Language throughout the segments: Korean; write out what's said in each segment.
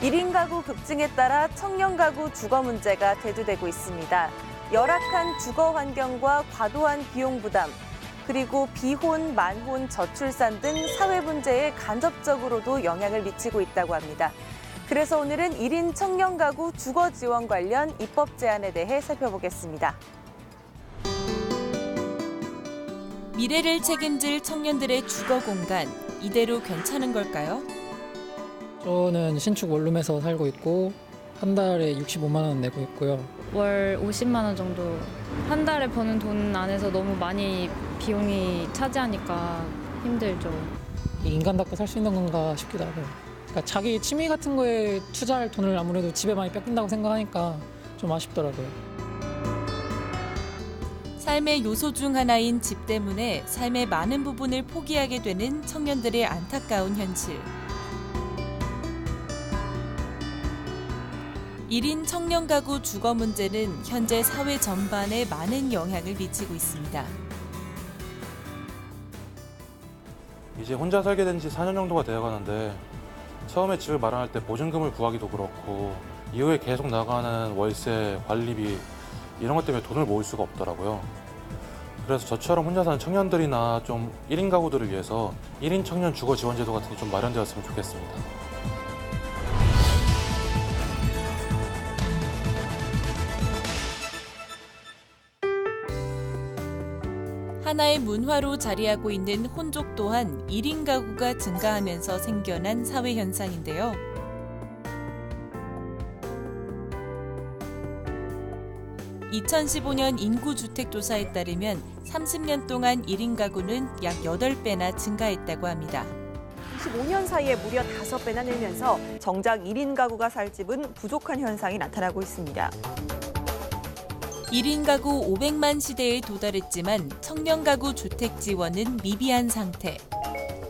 1인 가구 급증에 따라 청년 가구 주거 문제가 대두되고 있습니다. 열악한 주거 환경과 과도한 비용 부담, 그리고 비혼, 만혼, 저출산 등 사회 문제에 간접적으로도 영향을 미치고 있다고 합니다. 그래서 오늘은 1인 청년 가구 주거 지원 관련 입법 제안에 대해 살펴보겠습니다. 미래를 책임질 청년들의 주거 공간 이대로 괜찮은 걸까요? 저는 신축 원룸에서 살고 있고 한 달에 65만 원 내고 있고요. 월 50만 원 정도 한 달에 버는 돈 안에서 너무 많이 비용이 차지하니까 힘들죠. 이 인간답게 살 수 있는 건가 싶기도 하고요. 그러니까 자기 취미 같은 거에 투자할 돈을 아무래도 집에 많이 뺏긴다고 생각하니까 좀 아쉽더라고요. 삶의 요소 중 하나인 집 때문에 삶의 많은 부분을 포기하게 되는 청년들의 안타까운 현실. 1인 청년 가구 주거 문제는 현재 사회 전반에 많은 영향을 미치고 있습니다. 이제 혼자 살게 된 지 4년 정도가 되어 가는데 처음에 집을 마련할 때 보증금을 구하기도 그렇고 이후에 계속 나가는 월세, 관리비 이런 것 때문에 돈을 모을 수가 없더라고요. 그래서 저처럼 혼자 사는 청년들이나 좀 1인 가구들을 위해서 1인 청년 주거 지원 제도 같은 게 좀 마련되었으면 좋겠습니다. 하나의 문화로 자리하고 있는 혼족 또한 1인 가구가 증가하면서 생겨난 사회 현상인데요. (2015년) 인구주택조사에 따르면 (30년) 동안 (1인 가구는) 약 (8배나) 증가했다고 합니다. 15년 사이에 무려 5배나 늘면서 정작 1인 가구가 살 집은 부족한 현상이 나타나고 있습니다. 1인 가구 500만 시대에 도달했지만 청년 가구 주택 지원은 미비한 상태.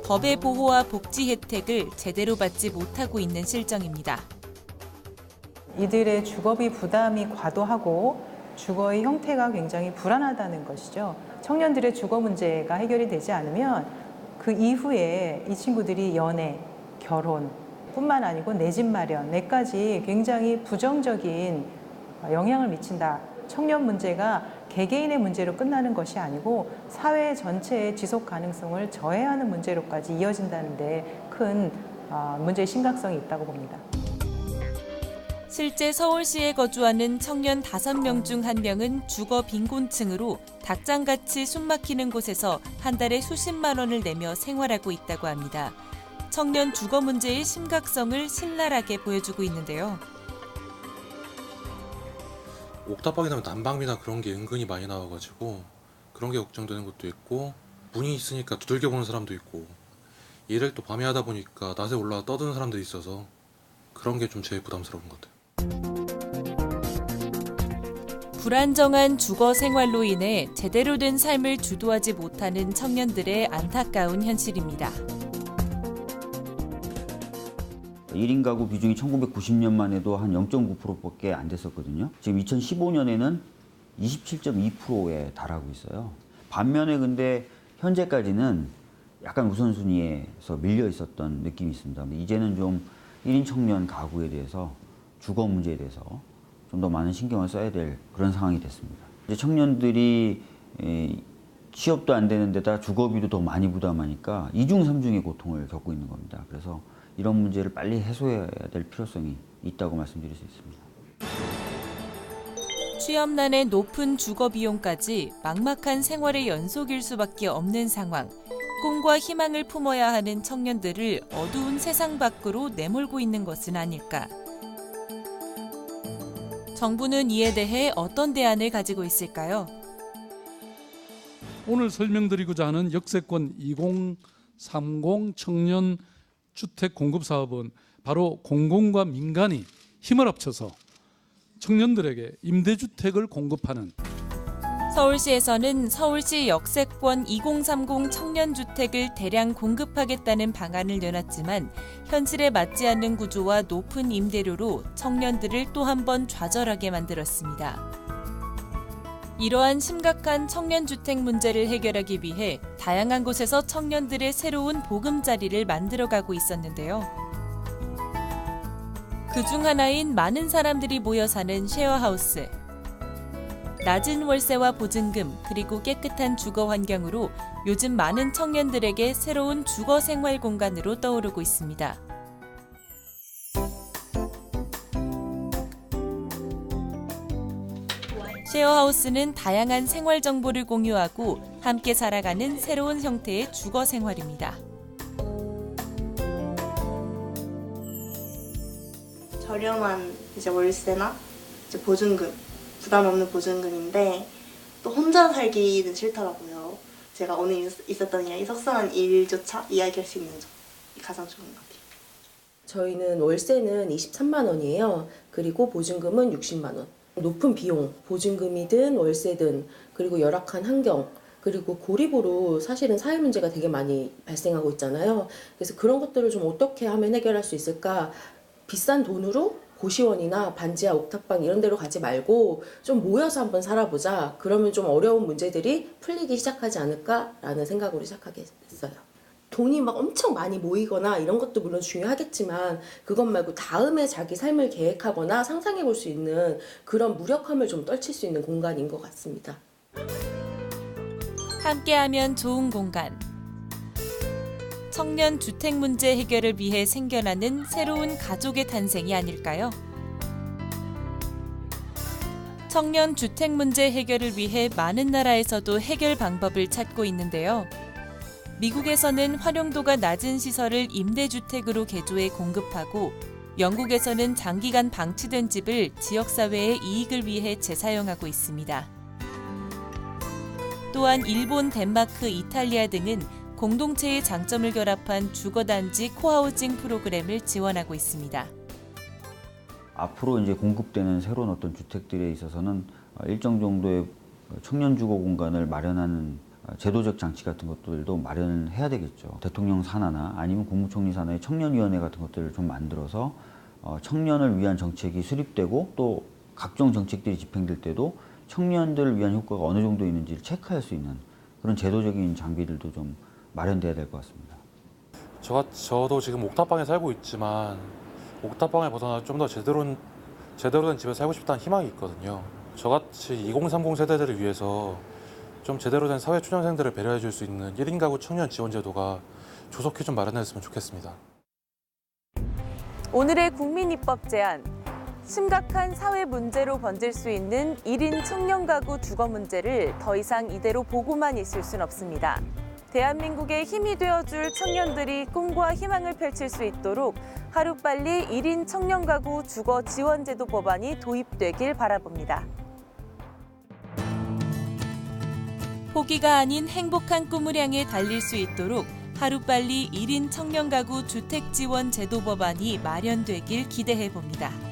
법의 보호와 복지 혜택을 제대로 받지 못하고 있는 실정입니다. 이들의 주거비 부담이 과도하고 주거의 형태가 굉장히 불안하다는 것이죠. 청년들의 주거 문제가 해결이 되지 않으면 그 이후에 이 친구들이 연애, 결혼 뿐만 아니고 내 집 마련, 내까지 굉장히 부정적인 영향을 미친다. 청년 문제가 개개인의 문제로 끝나는 것이 아니고 사회 전체의 지속 가능성을 저해하는 문제로까지 이어진다는데 큰 어, 문제의 심각성이 있다고 봅니다. 실제 서울시에 거주하는 청년 5명 중 1명은 주거 빈곤층으로 닭장같이 숨막히는 곳에서 한 달에 수십만 원을 내며 생활하고 있다고 합니다. 청년 주거 문제의 심각성을 신랄하게 보여주고 있는데요. 옥탑방이 나면 난방비나 그런 게 은근히 많이 나와가지고 그런 게 걱정되는 것도 있고 문이 있으니까 두들겨 보는 사람도 있고 일을 또 밤에 하다 보니까 낮에 올라와 떠드는 사람들이 있어서 그런 게 좀 제일 부담스러운 것 같아요. 불안정한 주거 생활로 인해 제대로 된 삶을 주도하지 못하는 청년들의 안타까운 현실입니다. 1인 가구 비중이 1990년만 해도 한 0.9%밖에 안 됐었거든요. 지금 2015년에는 27.2%에 달하고 있어요. 반면에 근데 현재까지는 약간 우선순위에서 밀려 있었던 느낌이 있습니다. 이제는 좀 1인 청년 가구에 대해서 주거 문제에 대해서 좀 더 많은 신경을 써야 될 그런 상황이 됐습니다. 이제 청년들이 취업도 안 되는 데다 주거비도 더 많이 부담하니까 이중 삼중의 고통을 겪고 있는 겁니다. 그래서 이런 문제를 빨리 해소해야 될 필요성이 있다고 말씀드릴 수 있습니다. 취업난의 높은 주거 비용까지 막막한 생활의 연속일 수밖에 없는 상황. 꿈과 희망을 품어야 하는 청년들을 어두운 세상 밖으로 내몰고 있는 것은 아닐까. 정부는 이에 대해 어떤 대안을 가지고 있을까요? 오늘 설명드리고자 하는 역세권 2030 청년 주택 공급 사업은 바로 공공과 민간이 힘을 합쳐서 청년들에게 임대주택을 공급하는 서울시에서는 서울시 역세권 2030 청년주택을 대량 공급하겠다는 방안을 내놨지만 현실에 맞지 않는 구조와 높은 임대료로 청년들을 또 한 번 좌절하게 만들었습니다. 이러한 심각한 청년 주택 문제를 해결하기 위해 다양한 곳에서 청년들의 새로운 보금자리를 만들어가고 있었는데요. 그 중 하나인 많은 사람들이 모여 사는 쉐어하우스. 낮은 월세와 보증금 그리고 깨끗한 주거 환경으로 요즘 많은 청년들에게 새로운 주거 생활 공간으로 떠오르고 있습니다. 쉐어하우스는 다양한 생활 정보를 공유하고 함께 살아가는 새로운 형태의 주거 생활입니다. 저렴한 이제 월세나 이제 보증금 부담 없는 보증금인데 또 혼자 살기는 싫더라고요. 제가 오늘 있- 있었던 이야기 속상한 일조차 이야기할 수 있는 점이 가장 좋은 것 같아요. 저희는 월세는 23만 원이에요. 그리고 보증금은 60만 원. 높은 비용, 보증금이든 월세든 그리고 열악한 환경 그리고 고립으로 사실은 사회 문제가 되게 많이 발생하고 있잖아요. 그래서 그런 것들을 좀 어떻게 하면 해결할 수 있을까? 비싼 돈으로 고시원이나 반지하 옥탑방 이런 데로 가지 말고 좀 모여서 한번 살아보자. 그러면 좀 어려운 문제들이 풀리기 시작하지 않을까라는 생각으로 시작하게 됐어요. 돈이 막 엄청 많이 모이거나 이런 것도 물론 중요하겠지만 그것 말고 다음에 자기 삶을 계획하거나 상상해 볼 수 있는 그런 무력함을 좀 떨칠 수 있는 공간인 것 같습니다. 함께하면 좋은 공간. 청년 주택 문제 해결을 위해 생겨나는 새로운 가족의 탄생이 아닐까요? 청년 주택 문제 해결을 위해 많은 나라에서도 해결 방법을 찾고 있는데요. 미국에서는 활용도가 낮은 시설을 임대주택으로 개조해 공급하고 영국에서는 장기간 방치된 집을 지역사회의 이익을 위해 재사용하고 있습니다. 또한 일본, 덴마크, 이탈리아 등은 공동체의 장점을 결합한 주거단지 코하우징 프로그램을 지원하고 있습니다. 앞으로 이제 공급되는 새로운 어떤 주택들에 있어서는 어, 일정 정도의 청년 주거 공간을 마련하는 어, 제도적 장치 같은 것들도 마련해야 되겠죠. 대통령 산하나 아니면 국무총리 산하의 청년위원회 같은 것들을 좀 만들어서 어, 청년을 위한 정책이 수립되고 또 각종 정책들이 집행될 때도 청년들을 위한 효과가 어느 정도 있는지를 체크할 수 있는 그런 제도적인 장비들도 좀 마련돼야 될 것 같습니다. 저, 저도 지금 옥탑방에 살고 있지만 옥탑방에 벗어나 좀 더 제대로, 제대로 된 집에 살고 싶다는 희망이 있거든요. 저같이 2030 세대들을 위해서 좀 제대로 된 사회 초년생들을 배려해 줄 수 있는 1인 가구 청년 지원 제도가 조속히 좀 마련됐으면 좋겠습니다. 오늘의 국민 입법 제안. 심각한 사회 문제로 번질 수 있는 1인 청년 가구 주거 문제를 더 이상 이대로 보고만 있을 순 없습니다. 대한민국의 힘이 되어줄 청년들이 꿈과 희망을 펼칠 수 있도록 하루빨리 1인 청년 가구 주거 지원제도 법안이 도입되길 바라봅니다. 포기가 아닌 행복한 꿈을 향해 달릴 수 있도록 하루빨리 1인 청년 가구 주택 지원 제도 법안이 마련되길 기대해 봅니다.